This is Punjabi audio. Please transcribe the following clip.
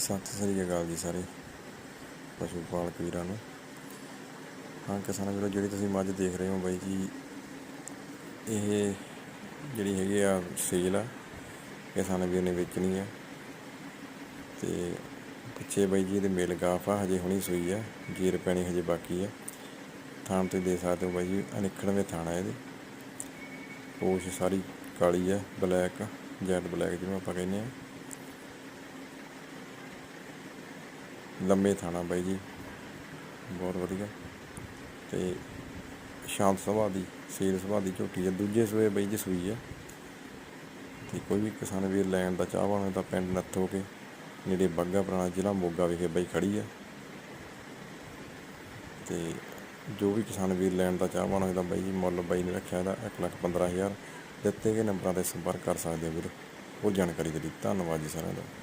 ਸਤਿ ਸ੍ਰੀ ਅਕਾਲ ਜੀ ਸਾਰੇ, ਪਸ਼ੂ ਪਾਲਕ ਵੀਰਾਂ ਨੂੰ। ਹਾਂ, ਕਿਸਾਨਾਂ ਵੀਰੋ, ਜਿਹੜੀ ਤੁਸੀਂ ਮੱਝ ਦੇਖ ਰਹੇ ਹੋ ਬਾਈ ਜੀ, ਇਹ ਜਿਹੜੀ ਹੈਗੀ ਆ ਸੇਲ ਆ, ਕਿਸਾਨ ਵੀਰ ਨੇ ਵੇਚਣੀ ਆ। ਤੇ ਪਿੱਛੇ ਬਾਈ ਜੀ ਇਹਦੇ ਮੇਲ ਗਾਫ ਆ, ਹਜੇ ਹੁਣੀ ਸੂਈ ਆ ਗੀਰ ਪੈਣੀ ਹਜੇ ਬਾਕੀ ਆ। ਥਾਣ ਤੇ ਦੇ ਸਕਦੇ ਹੋ ਬਾਈ ਜੀ, ਅਨਿਖੜਵੇਂ ਥਾਣ ਆ ਇਹਦੇ। ਪੋਸ਼ ਸਾਰੀ ਕਾਲੀ ਆ, ਬਲੈਕ, ਜੈਡ ਬਲੈਕ ਜਿਹਨੂੰ ਆਪਾਂ ਕਹਿੰਦੇ ਆ। ਲੰਮੇ ਥਾਣਾ ਬਾਈ ਜੀ। ਬਹੁਤ ਵਧੀਆ। ਤੇ ਸ਼ਾਂਤ ਸੁਭਾਅ ਦੀ, ਸੇਲ ਸੁਭਾਅ ਦੀ ਝੋਟੀ ਹੈ ਦੂਜੇ ਸੂਏ ਬਾਈ ਜੀ ਸੂਈ ਆ। ਤੇ ਕੋਈ ਵੀ ਕਿਸਾਨ ਵੀਰ ਲੈਣ ਦਾ ਚਾਹਵਾਨ ਹੋਵੇ ਤਾਂ ਪਿੰਡ ਨੱਥੋ ਕੇ ਨੇੜੇ ਬੱਗਾ ਪੁਰਾਣਾ ਜ਼ਿਲ੍ਹਾ ਮੋਗਾ ਵਿਖੇ ਬਾਈ ਖੜੀ ਆ। ਤੇ ਜੋ ਵੀ ਕਿਸਾਨ ਵੀਰ ਲੈਣ ਦਾ ਚਾਹਵਾਨ ਹੋਵੇ ਤਾਂ ਬਾਈ ਜੀ ਮੁੱਲ ਬਾਈ ਨੇ ਰੱਖਿਆ ਇਹਦਾ ਇੱਕ ਲੱਖ ਪੰਦਰਾਂ ਹਜ਼ਾਰ। ਦਿੱਤੇ ਗਏ ਨੰਬਰਾਂ ਤੇ ਸੰਪਰਕ ਕਰ ਸਕਦੇ ਹੋ ਵੀਰ। ਉਹ ਜਾਣਕਾਰੀ ਦੇ ਲਈ ਧੰਨਵਾਦ ਜੀ ਸਾਰਿਆਂ ਦਾ।